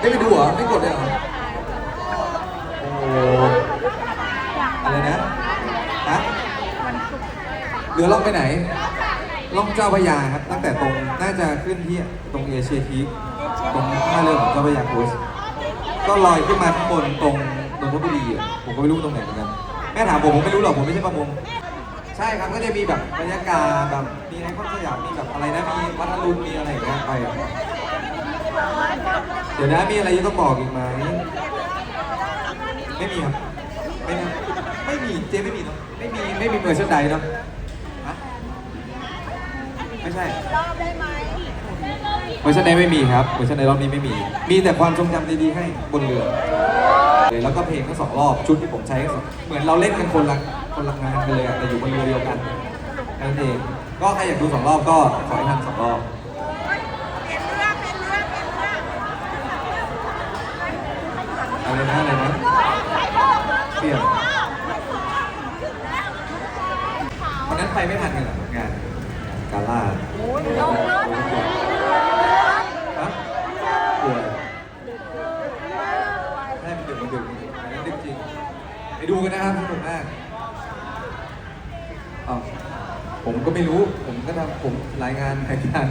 ไม่ไปดูเหรอไม่กดเลยเหรอโอ้อะไรนะฮะเรือล่องไปไหน ล่องเจ้าพระยาครับ ตั้งแต่ตรงน่าจะขึ้นที่ตรงเอเชียทีตรงท่าเรือของเจ้าพระยาครูซก็ลอยขึ้นมาข้างบนตรงนนทบุรีอะผมก็ไม่รู้ตรงไหนเหมือนกันแม่ถามผมผมไม่รู้หรอกผมไม่ใช่ประมงใช่ครับก็จะมีแบบบรรยากาศแบบมีไอคอนสยามมีแบบอะไรนะมีวัดอรุณมีอะไรอย่างเงี้ยไป เดี๋ยวนะมีอะไรจะต้องบอกอีกไหมไม่มีครับ ไม่มีไม่มีเจไม่มีเนอะไม่มีไม่มีเวอร์ชันใดเนาะฮะไม่ใช่รอบได้ไหมเวอร์ชันใดไม่มีครับเวอร์ชันในรอบนี้ไม่มี มีแต่ความทรงจำดีๆให้บนเรือเลยแล้วก็เพลงทั้งสองรอบชุดที่ผมใช้ทั้งสองเหมือนเราเล่นกันคนละคนละงานกันเลยอะแต่อยู่บนเรือเดียวกันนั่นเองก็ใครอยากดูสองรอบก็ขอให้ทันสองรอบ เป็นเรื่องเป็นเรื่องเป็นเรื่อง อะไรนะอะไรนะเปลี่ยน วันนั้นไปไม่ทันกันเหรองานกาล่าลงรถฮะเบื่อใช่มันดึกมันดึกอันนั้นดึกจริง ไปดูกันนะครับสนุกมากอ้าวผมก็ไม่รู้ ผมก็ทำผมรายงานรายการ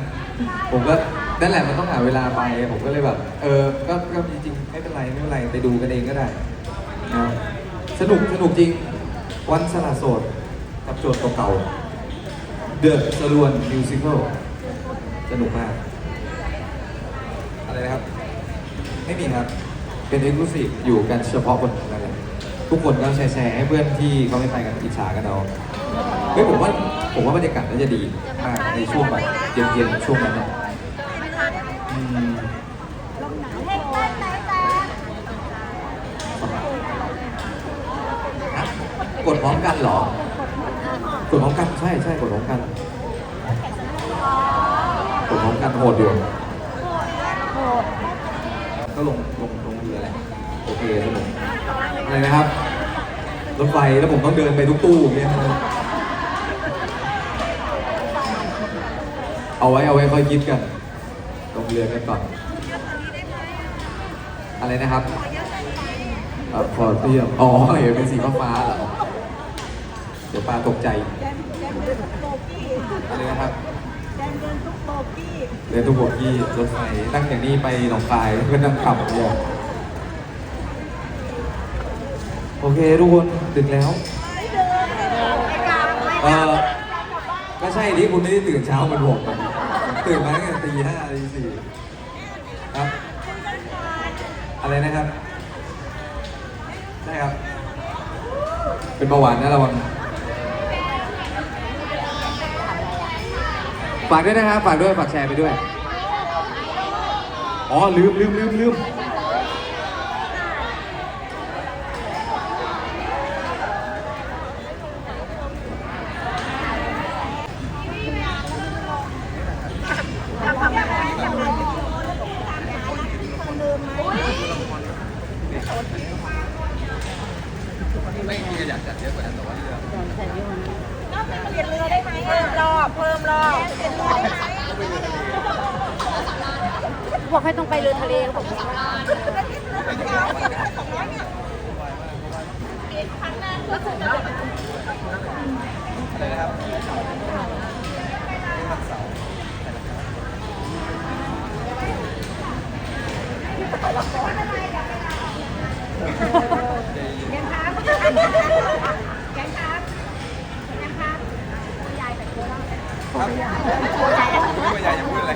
ผมก็นั่นแหละมันต้องหาเวลาไป ผมก็เลยแบบ เออ ก็ก็จริงๆไม่เป็นไรไม่เป็นไรไปดูกันเองก็ได้นะสนุกสนุกจริง วันสละโสด กับโจทย์เก่าๆ The สรวน Musical สนุกมาก อะไรนะครับ ไม่มีครับ เป็นเอ็กซ์คลูซีฟอยู่กันเฉพาะคนนั้นแหละทุกคนก็แชร์แชร์ให้เพื่อนที่เขาไม่ไปกันอิจฉากันเอาเฮ้ยผมว่าผมว่าบรรยากาศน่าจะดีมากในช่วงแบบเย็นๆช่วงนั้นนะอืมเฮ้ยต้นไหนแต่ฮะกดพร้อมกันเหรอ กดพร้อมกันใช่ใช่กดพร้อมกันกดพร้อมกันโหดอยู่ก็ลงลงลงเรือแหละโอเคสนุกอะไรนะครับรถไฟแล้วผมต้องเดินไปทุกตู้เงี้ยเอาไว้เอาไว้ค่อยคิดกันลงเรือกันก่อนอะไรนะครับเอ่อพอเทียมอ๋อเห็นเป็นสีฟ้าๆเหรอ เดี๋ยวปลาตกใจแดนแดนเดินทุกโบกี้อะไรนะครับแดนเดินทุกโบกี้เรือทุกบกที่รถไฟตั้งอย่างนี้ไปหนองคายเพื่อนนั่งขับเดียวโอเคทุกคนดึกแล้วไม่เดินไม่เดินไม่กลับไม่เอกลับอก็ใช่ที่คุณไม่ได้ตื่นเช้าเหมันผมอะตื่นมาตั้งแต่ตีห้าตีสี่ครับ อะไรนะครับใช่ครับ เป็นเบาหวานนะระวัง ฝากด้วยนะครับ ฝากด้วย ฝากแชร์ไปด้วย อ๋อ ลืมลืมลืมลืมมีอยากจัดเยอะกว่านั้นแต่ว่าเรือ เปลี่ยนเรือได้ไหมเพิ่มรอบเพิ่มรอบเปลี่ยนเรือได้ไหม บอกให้ต้องไปเรือทะเลเขาบอกครับครับไม่ว่ายายจะพูดอะไร